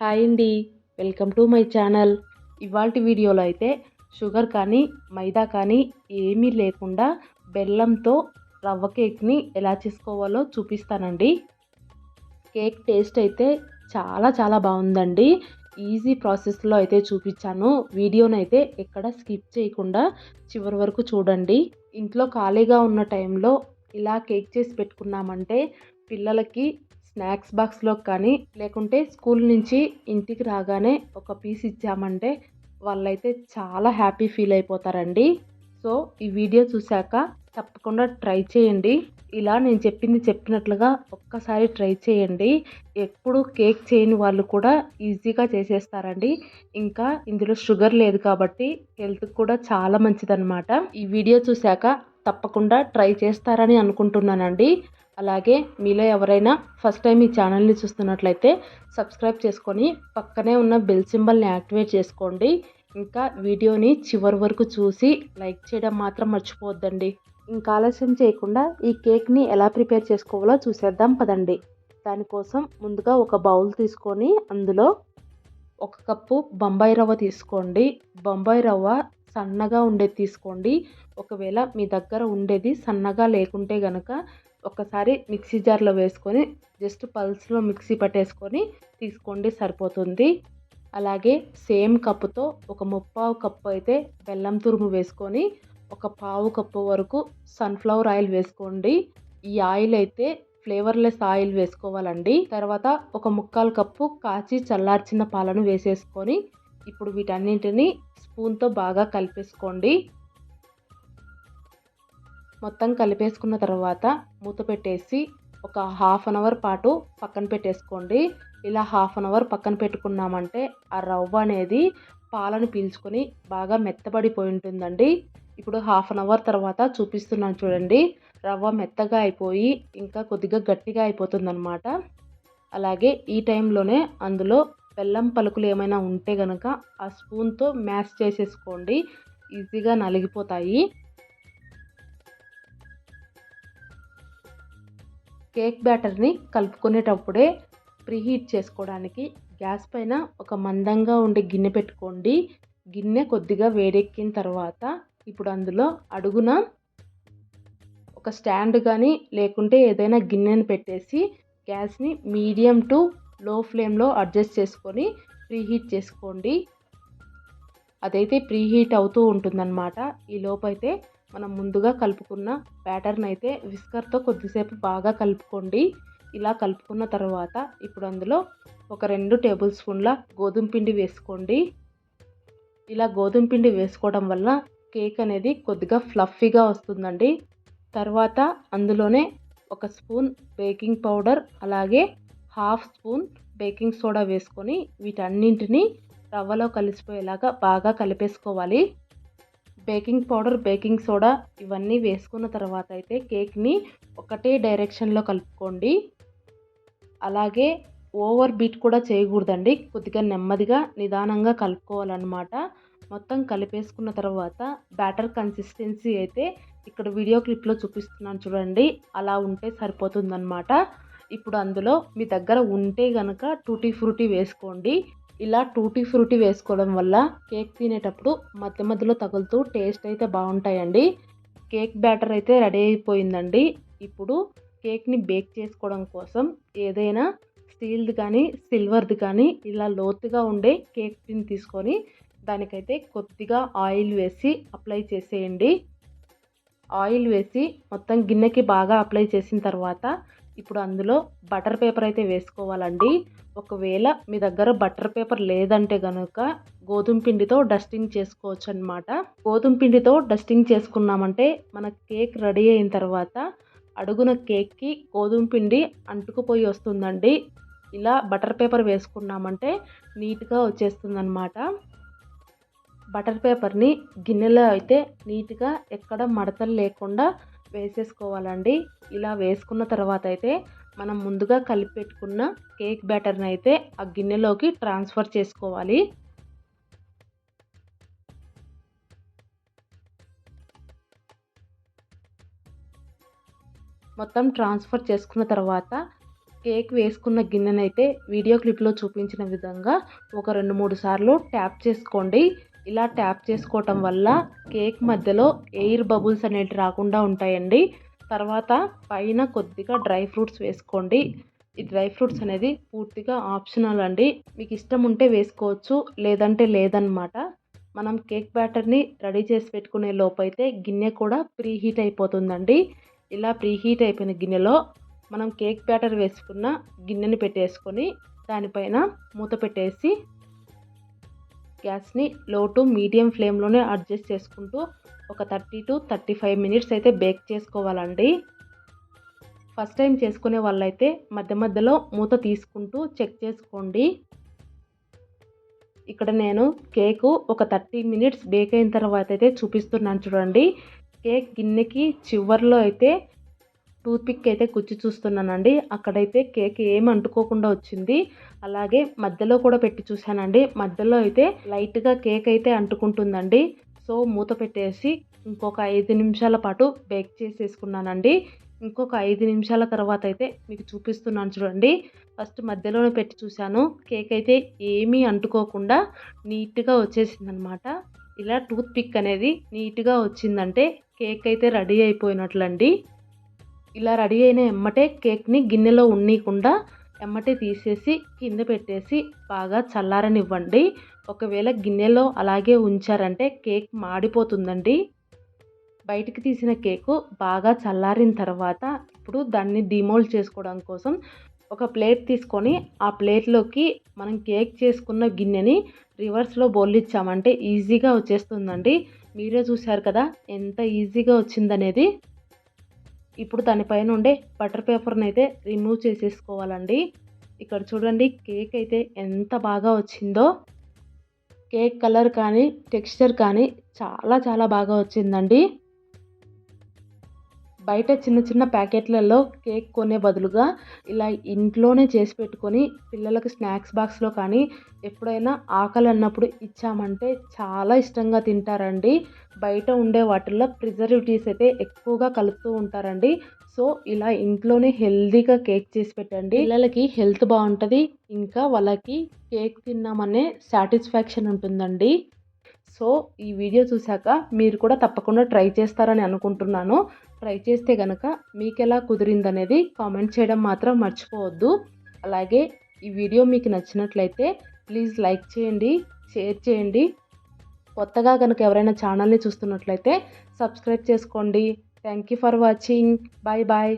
Hi అండి. Welcome to my channel. ఇవాళ వీడియోలో అయితే షుగర్ కానీ మైదా కానీ ఏమీ లేకుండా బెల్లంతో రవ్వ కేక్ని ఎలా చేసుకోవాలో చూపిస్తానండి. కేక్ టేస్ట్ అయితే చాలా చాలా బాగుందండి. ఈజీ ప్రాసెస్లో అయితే చూపించాను. వీడియోని అయితే ఎక్కడ స్కిప్ చేయకుండా చివరి వరకు చూడండి. ఇంట్లో ఖాళీగా ఉన్న టైంలో ఇలా కేక్ చేసి పెట్టుకున్నామంటే పిల్లలకి స్నాక్స్ బాక్స్లో కానీ లేకుంటే స్కూల్ నుంచి ఇంటికి రాగానే ఒక పీస్ ఇచ్చామంటే వాళ్ళైతే చాలా హ్యాపీ ఫీల్ అయిపోతారండి. సో ఈ వీడియో చూశాక తప్పకుండా ట్రై చేయండి. ఇలా నేను చెప్పింది చెప్పినట్లుగా ఒక్కసారి ట్రై చేయండి. ఎప్పుడు కేక్ చేయని వాళ్ళు కూడా ఈజీగా చేసేస్తారండి. ఇంకా ఇందులో షుగర్ లేదు కాబట్టి హెల్త్కి కూడా చాలా మంచిదన్నమాట. ఈ వీడియో చూశాక తప్పకుండా ట్రై చేస్తారని అనుకుంటున్నానండి. అలాగే మీలో ఎవరైనా ఫస్ట్ టైం ఈ ఛానల్ని చూస్తున్నట్లయితే సబ్స్క్రైబ్ చేసుకొని పక్కనే ఉన్న బెల్ సింబల్ని యాక్టివేట్ చేసుకోండి. ఇంకా వీడియోని చివరి వరకు చూసి లైక్ చేయడం మాత్రం మర్చిపోవద్దండి. ఇంకా ఆలస్యం చేయకుండా ఈ కేక్ని ఎలా ప్రిపేర్ చేసుకోవాలో చూసేద్దాం పదండి. దానికోసం ముందుగా ఒక బౌల్ తీసుకొని అందులో ఒక కప్పు బొంబాయి రవ్వ తీసుకోండి. బొంబాయి రవ్వ సన్నగా ఉండేది తీసుకోండి. ఒకవేళ మీ దగ్గర ఉండేది సన్నగా లేకుంటే కనుక ఒకసారి మిక్సీ జార్లో వేసుకొని జస్ట్ పల్స్లో మిక్సీ పట్టేసుకొని తీసుకోండి సరిపోతుంది. అలాగే సేమ్ కప్పుతో ఒక ముప్పావు కప్పు అయితే బెల్లం తురుము వేసుకొని ఒక పావు కప్పు వరకు సన్ఫ్లవర్ ఆయిల్ వేసుకోండి. ఈ ఆయిల్ అయితే ఫ్లేవర్లెస్ ఆయిల్ వేసుకోవాలండి. తర్వాత ఒక ముక్కాలు కప్పు కాచి చల్లార్చిన పాలను వేసేసుకొని ఇప్పుడు వీటన్నింటిని స్పూన్తో బాగా కలిపేసుకోండి. మొత్తం కలిపేసుకున్న తర్వాత మూత పెట్టేసి ఒక హాఫ్ అన్ అవర్ పాటు పక్కన పెట్టేసుకోండి. ఇలా హాఫ్ అన్ అవర్ పక్కన పెట్టుకున్నామంటే ఆ రవ్వ అనేది పాలను పీల్చుకొని బాగా మెత్తబడిపోయి ఉంటుందండి. ఇప్పుడు హాఫ్ అన్ అవర్ తర్వాత చూపిస్తున్నాను చూడండి. రవ్వ మెత్తగా అయిపోయి ఇంకా కొద్దిగా గట్టిగా అయిపోతుందన్నమాట. అలాగే ఈ టైంలోనే అందులో బెల్లం పలుకులు ఏమైనా ఉంటే కనుక ఆ స్పూన్తో మ్యాష్ చేసేసుకోండి. ఈజీగా నలిగిపోతాయి. కేక్ బ్యాటర్ని కలుపుకునేటప్పుడే ప్రీహీట్ చేసుకోవడానికి గ్యాస్ పైన ఒక మందంగా ఉండే గిన్నె పెట్టుకోండి. గిన్నె కొద్దిగా వేడెక్కిన తర్వాత ఇప్పుడు అందులో అడుగున ఒక స్టాండ్ కానీ లేకుంటే ఏదైనా గిన్నెను పెట్టేసి గ్యాస్ని మీడియం టు లో ఫ్లేమ్లో అడ్జస్ట్ చేసుకొని ప్రీహీట్ చేసుకోండి. అదైతే ప్రీహీట్ అవుతూ ఉంటుందన్నమాట. ఈ లోపైతే మనం ముందుగా కలుపుకున్న బ్యాటర్ని అయితే విస్కర్తో కొద్దిసేపు బాగా కలుపుకోండి. ఇలా కలుపుకున్న తర్వాత ఇప్పుడు అందులో ఒక రెండు టేబుల్ స్పూన్ల గోధుమ పిండి వేసుకోండి. ఇలా గోధుమ పిండి వేసుకోవడం వల్ల కేక్ అనేది కొద్దిగా ఫ్లఫీగా వస్తుందండి. తర్వాత అందులోనే ఒక స్పూన్ బేకింగ్ పౌడర్ అలాగే హాఫ్ స్పూన్ బేకింగ్ సోడా వేసుకొని వీటన్నింటినీ రవ్వలో కలిసిపోయేలాగా బాగా కలిపేసుకోవాలి. బేకింగ్ పౌడర్ బేకింగ్ సోడా ఇవన్నీ వేసుకున్న తర్వాత అయితే కేక్ని ఒకటే డైరెక్షన్లో కలుపుకోండి. అలాగే ఓవర్ బీట్ కూడా చేయకూడదండి. కొద్దిగా నెమ్మదిగా నిదానంగా కలుపుకోవాలన్నమాట. మొత్తం కలిపేసుకున్న తర్వాత బ్యాటర్ కన్సిస్టెన్సీ అయితే ఇక్కడ వీడియో క్లిప్లో చూపిస్తున్నాను చూడండి. అలా ఉంటే సరిపోతుందన్నమాట. ఇప్పుడు అందులో మీ దగ్గర ఉంటే కనుక టూటీ ఫ్రూటీ వేసుకోండి. ఇలా టూటీ ఫ్రూటీ వేసుకోవడం వల్ల కేక్ తినేటప్పుడు మధ్య మధ్యలో తగులుతూ టేస్ట్ అయితే బాగుంటాయండి. కేక్ బ్యాటర్ అయితే రెడీ అయిపోయిందండి. ఇప్పుడు కేక్ని బేక్ చేసుకోవడం కోసం ఏదైనా స్టీల్ది కానీ సిల్వర్ది కానీ ఇలా లోతుగా ఉండే కేక్ టిన్ తీసుకొని దానికైతే కొద్దిగా ఆయిల్ వేసి అప్లై చేసేయండి. ఆయిల్ వేసి మొత్తం గిన్నెకి బాగా అప్లై చేసిన తర్వాత ఇప్పుడు అందులో బటర్ పేపర్ అయితే వేసుకోవాలండి. ఒకవేళ మీ దగ్గర బటర్ పేపర్ లేదంటే కనుక గోధుమ పిండితో డస్టింగ్ చేసుకోవచ్చు అనమాట గోధుమ పిండితో డస్టింగ్ చేసుకున్నామంటే మన కేక్ రెడీ అయిన తర్వాత అడుగున కేక్కి గోధుమ పిండి అంటుకుపోయి వస్తుందండి. ఇలా బటర్ పేపర్ వేసుకున్నామంటే నీట్గా వచ్చేస్తుందన్నమాట. బటర్ పేపర్ని గిన్నెలో అయితే నీట్గా ఎక్కడ మడతలు లేకుండా వేసేసుకోవాలండి. ఇలా వేసుకున్న తర్వాత అయితే మనం ముందుగా కలిపి పెట్టుకున్న కేక్ బ్యాటర్ని అయితే ఆ గిన్నెలోకి ట్రాన్స్ఫర్ చేసుకోవాలి. మొత్తం ట్రాన్స్ఫర్ చేసుకున్న తర్వాత కేక్ వేసుకున్న గిన్నెనైతే వీడియో క్లిప్లో చూపించిన విధంగా ఒక రెండు మూడు సార్లు ట్యాప్ చేసుకోండి. ఇలా ట్యాప్ చేసుకోవటం వల్ల కేక్ మధ్యలో ఎయిర్ బబుల్స్ అనేవి రాకుండా ఉంటాయండి. తర్వాత పైన కొద్దిగా డ్రై ఫ్రూట్స్ వేసుకోండి. ఈ డ్రై ఫ్రూట్స్ అనేది పూర్తిగా ఆప్షనల్ అండి. మీకు ఇష్టం ఉంటే వేసుకోవచ్చు లేదంటే లేదనమాట మనం కేక్ బ్యాటర్ని రెడీ చేసి పెట్టుకునే లోపైతే గిన్నె కూడా ప్రీ హీట్ అయిపోతుందండి. ఇలా ప్రీ హీట్ అయిపోయిన గిన్నెలో మనం కేక్ బ్యాటర్ వేసుకున్న గిన్నెని పెట్టేసుకొని దానిపైన మూత పెట్టేసి గ్యాస్ని లో టు మీడియం ఫ్లేమ్లోనే అడ్జస్ట్ చేసుకుంటూ ఒక thirty to thirty five minutes అయితే బేక్ చేసుకోవాలండి. ఫస్ట్ టైం చేసుకునే వాళ్ళైతే మధ్య మధ్యలో మూత తీసుకుంటూ చెక్ చేసుకోండి. ఇక్కడ నేను కేకు ఒక థర్టీ మినిట్స్ బేక్ అయిన తర్వాత అయితే చూపిస్తున్నాను చూడండి. కేక్ గిన్నెకి చివర్లో అయితే టూత్పిక్ అయితే కుచ్చి చూస్తున్నానండి. అక్కడైతే కేక్ ఏమి అంటుకోకుండా వచ్చింది. అలాగే మధ్యలో కూడా పెట్టి చూశానండి. మధ్యలో అయితే లైట్గా కేక్ అయితే అంటుకుంటుందండి. సో మూత పెట్టేసి ఇంకొక ఐదు నిమిషాల పాటు బేక్ చేసేసుకున్నానండి. ఇంకొక ఐదు నిమిషాల తర్వాత అయితే మీకు చూపిస్తున్నాను చూడండి. ఫస్ట్ మధ్యలోనే పెట్టి చూశాను. కేక్ అయితే ఏమీ అంటుకోకుండా నీట్గా వచ్చేసింది అనమాట ఇలా టూత్ పిక్ అనేది నీట్గా వచ్చిందంటే కేక్ అయితే రెడీ అయిపోయినట్లండి. ఇలా రెడీ అయిన ఎమ్మటే కేక్ని గిన్నెలో ఉన్నీయకుండా ఎమ్మటే తీసేసి కింద పెట్టేసి బాగా చల్లారనివ్వండి. ఒకవేళ గిన్నెలో అలాగే ఉంచారంటే కేక్ మాడిపోతుందండి. బయటికి తీసిన కేకు బాగా చల్లారిన తర్వాత ఇప్పుడు దాన్ని డిమోల్డ్ చేసుకోవడం కోసం ఒక ప్లేట్ తీసుకొని ఆ ప్లేట్లోకి మనం కేక్ చేసుకున్న గిన్నెని రివర్స్లో బోల్లిచ్చామంటే ఈజీగా వచ్చేస్తుందండి. మీరే చూశారు కదా ఎంత ఈజీగా వచ్చిందనేది. ఇప్పుడు దానిపైన ఉండే బటర్ పేపర్ని అయితే రిమూవ్ చేసేసుకోవాలండి. ఇక్కడ చూడండి కేక్ అయితే ఎంత బాగా వచ్చిందో. కేక్ కలర్ కానీ టెక్స్చర్ కానీ చాలా చాలా బాగా వచ్చిందండి. బయట చిన్న చిన్న ప్యాకెట్లలో కేక్ కొనే బదులుగా ఇలా ఇంట్లోనే చేసి పెట్టుకొని పిల్లలకి స్నాక్స్ బాక్స్లో కానీ ఎప్పుడైనా ఆకలి అన్నప్పుడు ఇచ్చామంటే చాలా ఇష్టంగా తింటారండి. బయట ఉండే వాటిల్లో ప్రిజర్వేటివ్స్ అయితే ఎక్కువగా కలుపుతూ ఉంటారండి. సో ఇలా ఇంట్లోనే హెల్తీగా కేక్ చేసి పెట్టండి. పిల్లలకి హెల్త్ బాగుంటుంది. ఇంకా వాళ్ళకి కేక్ తిన్నామనే సాటిస్ఫాక్షన్ ఉంటుందండి. సో ఈ వీడియో చూశాక మీరు కూడా తప్పకుండా ట్రై చేస్తారని అనుకుంటున్నాను. ట్రై చేస్తే కనుక మీకు ఎలా కుదిరిందనేది కామెంట్ చేయడం మాత్రం మర్చిపోవద్దు. అలాగే ఈ వీడియో మీకు నచ్చినట్లయితే ప్లీజ్ లైక్ చేయండి షేర్ చేయండి. కొత్తగా కనుక ఎవరైనా ఛానల్ని చూస్తున్నట్లయితే సబ్స్క్రైబ్ చేసుకోండి. Thank you for watching. Bye bye.